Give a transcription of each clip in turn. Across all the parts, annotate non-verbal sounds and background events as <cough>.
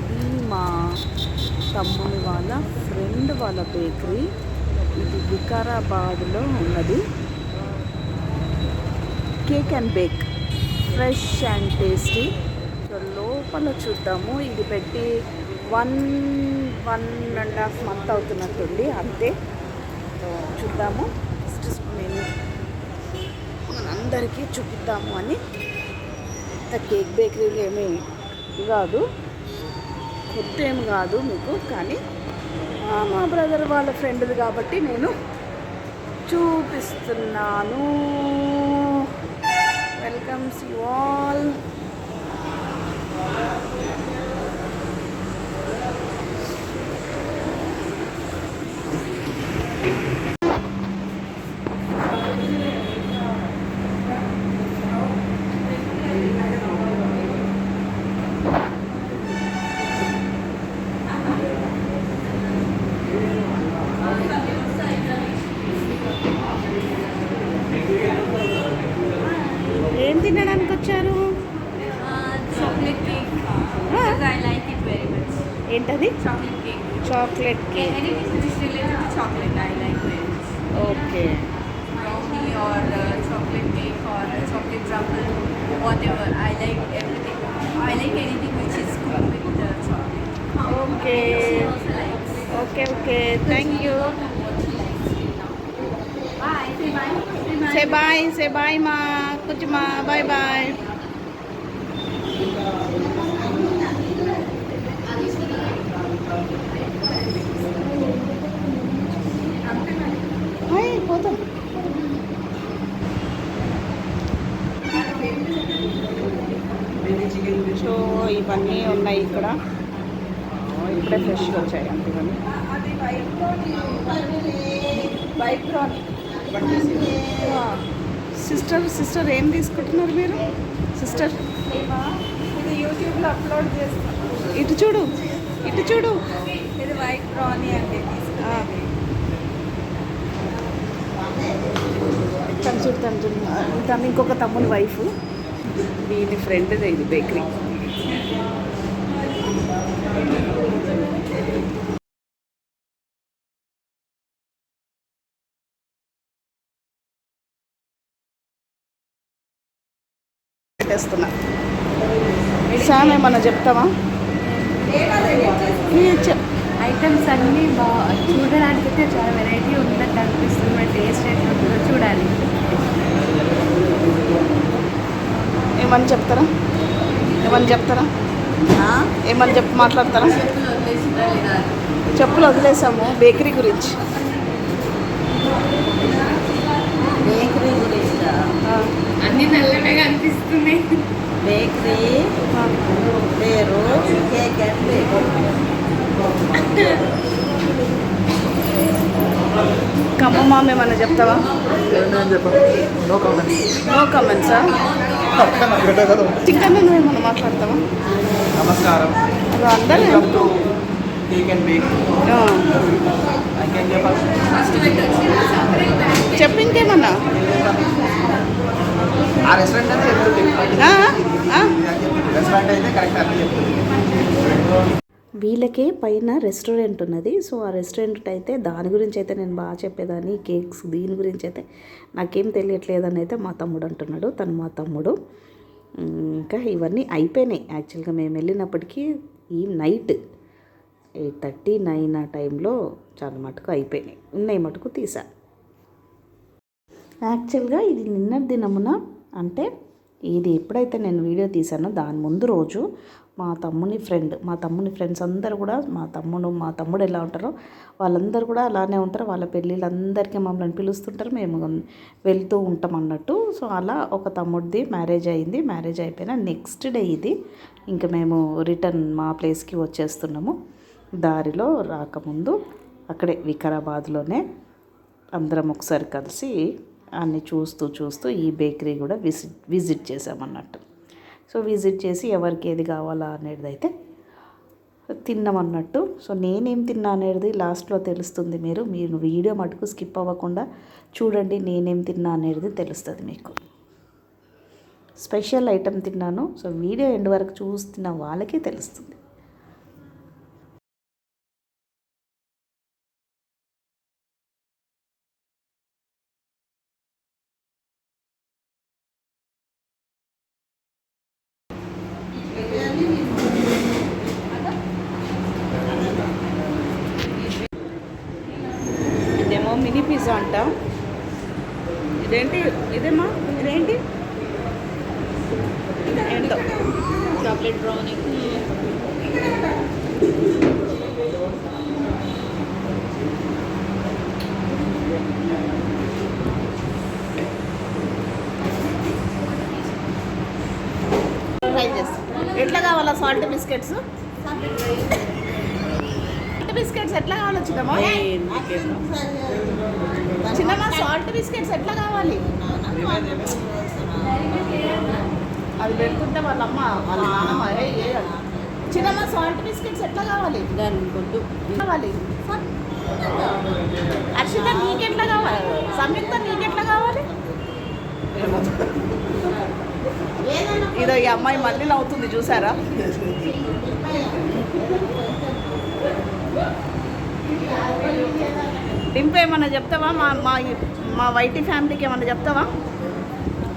ఇది మా తమ్ముని వాళ్ళ ఫ్రెండ్ వాళ్ళ బేకరీ. ఇది వికారాబాద్లో ఉన్నది. Cake and bake. Fresh and tasty so లోపల చూద్దాము. ఇది పెట్టి one one and half month అవుతున్నట్టుంది. అంతే. చూద్దాము. జస్ట్ నేను అందరికీ చూపిద్దాము అని. కేక్ బేకరీలు ఏమీ కాదు. కొత్త కాదు మీకు కానీ మా బ్రదర్ వాళ్ళ ఫ్రెండ్ది కాబట్టి నేను చూపిస్తున్నాను. chocolate cake. Anything which is related to chocolate, I like it. Okay. Brownie or uh, chocolate cake or uh, chocolate crumble, whatever. I like everything. I like anything which is cooked with uh, chocolate. Okay. Okay, okay. Thank you. Bye. Say bye. Say bye, ma. Kuch ma. Bye bye. ఇవన్నీ ఉన్నాయి ఇక్కడ. ఇప్పుడే ఫ్రెష్గా వచ్చాయి అంతే ఇవన్నీ. Sister sister ఏం తీసుకుంటున్నారు మీరు? సిస్టర్? ఇది యూట్యూబ్లో అప్లోడ్ చేస్తాను ఇటు చూడు ఇటు చూడు. ఇది వైట్ ప్రాని అండి తను చూడు తను చూడు. తను ఇంకొక తమ్ముని వైఫ్. వీని ఫ్రెండ్దే ఇది బేకరీ. పెట్టేస్తున్నా. సామ్ ఏమన్నా చెప్తావా? ఐటమ్స్ అన్నీ బా చూడడానికి అయితే చాలా వెరైటీ ఉన్నట్టు అనిపిస్తుంది. మరి టేస్ట్ ఎట్లా ఉంటుందో చూడాలి. ఏమని చెప్తారా? ఏమని చెప్తారా? ఏమని చెప్పి మాట్లాడతారా? చెప్పులు వదిలేసాము బేకరీ గురించి. బేకరీ గురించి? అన్ని బేకరీ. పేరు? కేక్ అండ్ బేకరీ ఖమ్మమ్మ ఏమన్నా చెప్తావా? నో కామెంట్స్ నో కమెంట్సా చికెన్ నువ్వేమన్నా మాట్లాడతావా? నమస్కారం. అది అందరూ బేక్ ఆ, రెస్టారెంట్ అయితే చెప్తుంది. రెస్టారెంట్ అయితే కరెక్ట్ అన్నీ చెప్తుంది. వీళ్ళకే పైన రెస్టారెంట్ ఉన్నది. సో ఆ రెస్టారెంట్ అయితే దాని గురించి అయితే నేను బాగా చెప్పేదాన్ని. కేక్స్ దీని గురించి అయితే నాకేం తెలియట్లేదని అయితే మా తమ్ముడు అంటున్నాడు. తను మా తమ్ముడు. ఇంకా ఇవన్నీ అయిపోయినాయి. యాక్చువల్గా మేము వెళ్ళినప్పటికీ ఈ నైట్ ఎయిట్ థర్టీ నైన్ ఆ టైంలో చాలా మటుకు అయిపోయినాయి. ఉన్నాయి మటుకు తీసా. యాక్చువల్గా ఇది నిన్న దినమున అంటే ఇది ఎప్పుడైతే నేను వీడియో తీసానో దాని ముందు రోజు మా తమ్ముని ఫ్రెండ్ మా తమ్ముని ఫ్రెండ్స్ అందరు కూడా మా తమ్ముడు మా తమ్ముడు ఎలా ఉంటారో వాళ్ళందరూ కూడా అలానే ఉంటారు. వాళ్ళ పెళ్ళిళ్ళందరికీ మమ్మల్ని పిలుస్తుంటారు. మేము వెళ్తూ ఉంటాం అన్నట్టు. సో అలా ఒక తమ్ముడిది మ్యారేజ్ అయింది. మ్యారేజ్ అయిపోయిన నెక్స్ట్ డే ఇది. ఇంకా మేము రిటర్న్ మా ప్లేస్కి వచ్చేస్తున్నాము. దారిలో రాకముందు అక్కడే వికారాబాద్లోనే అందరం ఒకసారి కలిసి అన్ని చూస్తూ చూస్తూ ఈ బేకరీ కూడా విజిట్ విజిట్ చేసామన్నట్టు సో విజిట్ చేసి ఎవరికి ఏది కావాలా అనేది అయితే తిన్నామన్నట్టు. సో నేనేం తిన్నా అనేది లాస్ట్లో తెలుస్తుంది మీరు. మీరు వీడియో మటుకు స్కిప్ అవ్వకుండా చూడండి నేనేం తిన్నా అనేది తెలుస్తుంది మీకు. స్పెషల్ ఐటెం తిన్నాను. సో వీడియో ఎండ్ వరకు చూస్తున్న వాళ్ళకే తెలుస్తుంది ఇదేమో మినీ పిజ్జా అంట. ఇదేంటి? ఇదేమా? ఇదేంటి? ఏంటో చాక్లెట్ బ్రౌనీ. ట్రై చేస్తాం. ఎట్లా కావాలా సాల్ట్ బిస్కెట్స్? బిస్కెట్స్ ఎట్లా కావాలో చిన్నమ్మా చిన్నమ్మా సాల్ట్ బిస్కెట్స్ ఎట్లా కావాలి? అది పెట్టుకుంటే వాళ్ళ అమ్మ వాళ్ళ నాన్నమ్మ. చిన్నమ్మ సాల్ట్ బిస్కెట్స్ ఎట్లా కావాలి? కావాలి? హర్షిత నీకెట్లా కావాలి? సంయుక్త నీకెట్లా కావాలి? ఇదో ఈ అమ్మాయి మళ్ళీ నవ్వుతుంది చూసారా? <laughs> డింపు ఏమన్నా చెప్తావా? మా మా మా వైటీ ఫ్యామిలీకి ఏమన్నా చెప్తావా?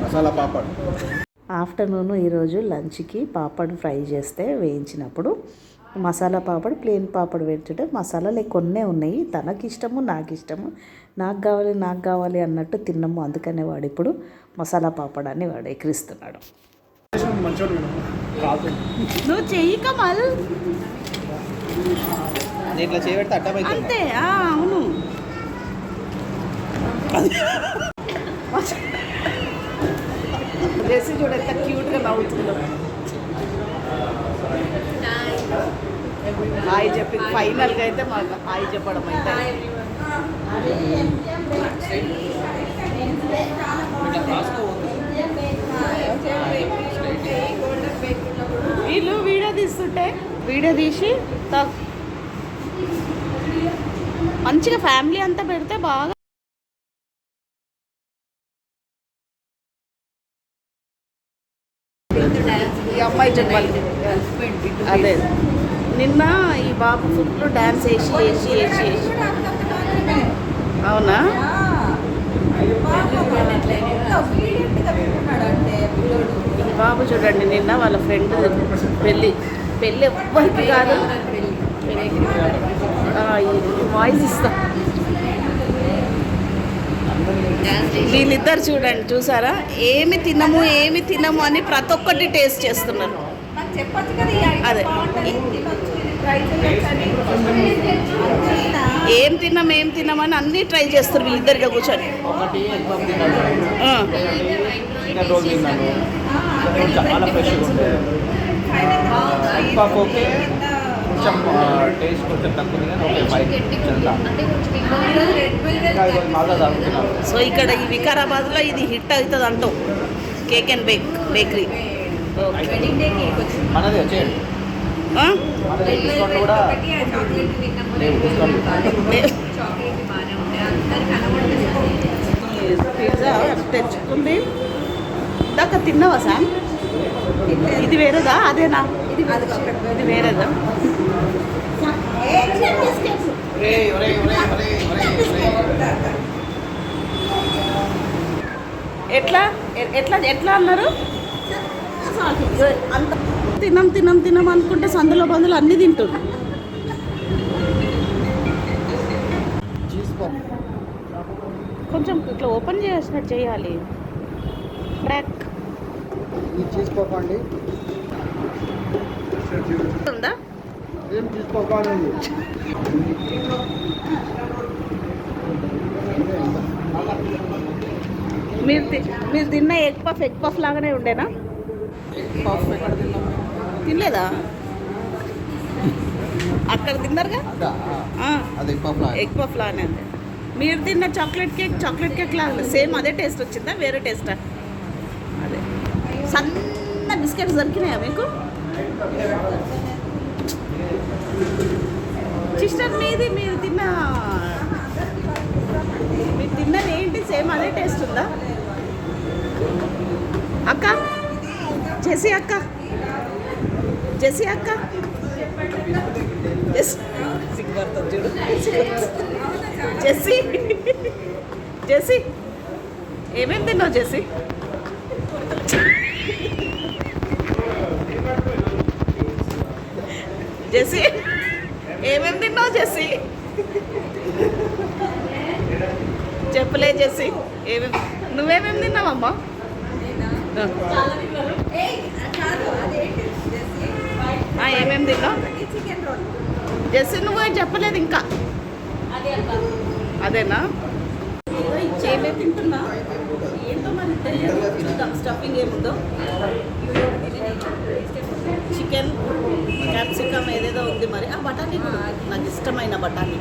మసాలా పాపడ్. ఆఫ్టర్నూన్ ఈరోజు లంచ్కి పాపడ్ ఫ్రై చేస్తే వేయించినప్పుడు మసాలా పాపడ్ ప్లేన్ పాపడ్ పెట్టడం మసాలాలు కొన్నే ఉన్నాయి. తనకి ఇష్టము నాకు ఇష్టము నాకు కావాలి నాకు కావాలి అన్నట్టు తిన్నాము. అందుకనే వాడు ఇప్పుడు మసాలా పాపడ్ అని వాడు ఎక్కిరిస్తున్నాడు. నువ్వు చెయ్యి కమల్. ఇట్లా చేయబెడితే అడ్డమైతే అంతే ఆ, అవును. జెస్సీ చూడ ఎంత క్యూట్గా నవ్వుతుందో హాయ్ చెప్పి ఫైనల్గా అయితే మాకు హాయ్ చెప్పడం అయితే. వీళ్ళు వీడియో తీస్తుంటే వీడియో తీసి తా- మంచిగా ఫ్యామిలీ అంతా పెడితే బాగా ఈ అమ్మాయి చెప్పాలి. అదే. నిన్న ఈ బాబు ఫుల్ డ్యాన్స్ వేసి వేసి వేసి వేసి. అవునా? ఈ బాబు చూడండి నిన్న వాళ్ళ ఫ్రెండ్ పెళ్ళి. పెళ్ళి ఎవ్వరికి కాదు. వాయిస్ ఇస్తా వీళ్ళిద్దరు చూడండి చూసారా? ఏమి తినము ఏమి తినము అని ప్రతి ఒక్కటి టేస్ట్ చేస్తున్నారు. అదే. ఏం తిన్నాం ఏం తిన్నామని అన్నీ ట్రై చేస్తారు వీళ్ళిద్దరిగా కూర్చొని. ఒకటి ఎగ్ పఫ్ తిన్నాను ఆ, చికెన్ రోల్ తిన్నాను. చాలా ఫ్రెష్గా కొంచెం టేస్ట్ కొంచెం తక్కువ సో ఇక్కడ ఈ వికారాబాద్లో ఇది హిట్ అవుతుంది అంటావు. Cake and bake bakery. మనది వచ్చేయండి పిజ్జా తెచ్చుకుంది. ఇందాక తిన్నావా సార్ ఇది వేరేదా? అదేనా? ఇది వేరేదా. ఎట్లా? ఎట్లా ఎట్లా అన్నారు? తినం తినం తినం అనుకుంటే సందులో బందులు అన్నీ తింటుంది కొంచెం ఇట్లా ఓపెన్ చేసినట్టు చేయాలి. క్రాక్ చీజ్ అండి? ఉందా? ఏం మీరు తి- మీరు తిన్న ఎగ్ పఫ్ ఎగ్ పఫ్ లాగానే ఉండేనా? తినలేదా? అక్కడ తిన్నారుగా? అదా ఆ, అది ఎగ్ పఫ్ ఎగ్ పఫ్ లాగానే ఉంది. మీరు తిన్న చాక్లెట్ కేక్ చాక్లెట్ కేక్ లాగా సేమ్ అదే టేస్ట్ వచ్చిందా? వేరే టేస్టా? అదే. సన్న బిస్కెట్స్ దొరికినాయా మీకు? సిస్టర్ మీది మీరు తిన్న మీరు తిన్నది ఏంటి? సేమ్ అదే టేస్ట్ ఉందా? అక్క జెసి అక్క జెసి అక్క. జెసి జెసి జెస్సీ జెస్సీ ఏమేమి తిన్నావు జెస్సీ జెస్సీ? ఏమేమి తిన్నావు జెస్సీ? చెప్పలే జెస్సీ. ఏమేమి నువ్వేమేమి తిన్నావమ్మా? ఏమేమి తిన్నావు? జెస్సీ నువ్వే చెప్పలేదు ఇంకా. అదేనా? ఏమేమి తింటున్నా ఏంటో మరి తెలియదు. చూద్దాం స్టఫింగ్ ఏముందో. చికెన్ క్యాప్సికమ్ ఏదేదో ఉంది మరి. ఆ బఠానీ నాకు ఇష్టమైన బఠానీ.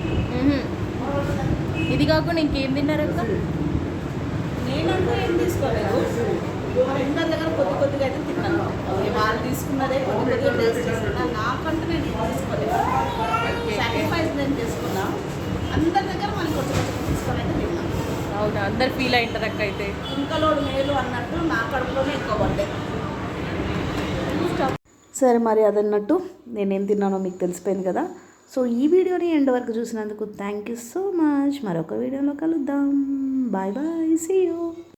ఇది కాకుండా ఇంకేం తిన్నారక్క నేనంటూ ఏం తీసుకోలేదు. అందరి దగ్గర కొద్ది కొద్దిగా అయితే తిన్నాను. వాళ్ళు తీసుకున్నదే కొద్ది కొద్దిగా టేస్ట్ చేసుకున్నాను నాకంటూ నేను తీసుకోలేదు. సాక్రిఫైస్ నేను చేసుకున్నా. అందరి దగ్గర మనం కొంచెం కొంచెం తీసుకొని అయితే తిన్నాను అవునా? అందరు ఫీల్ అయింటారు అక్క అయితే. కుంకలోడు మేలు అన్నట్టు నా కడుపులోనే ఎక్కువ పడ్డాయి. సరే మరి అదన్నట్టు నేనేం తిన్నానో మీకు తెలిసిపోయింది కదా. సో ఈ వీడియోని ఎండ్ వరకు చూసినందుకు థ్యాంక్ యూ సో మచ్ మరొక వీడియోలో కలుద్దాం. Bye bye see you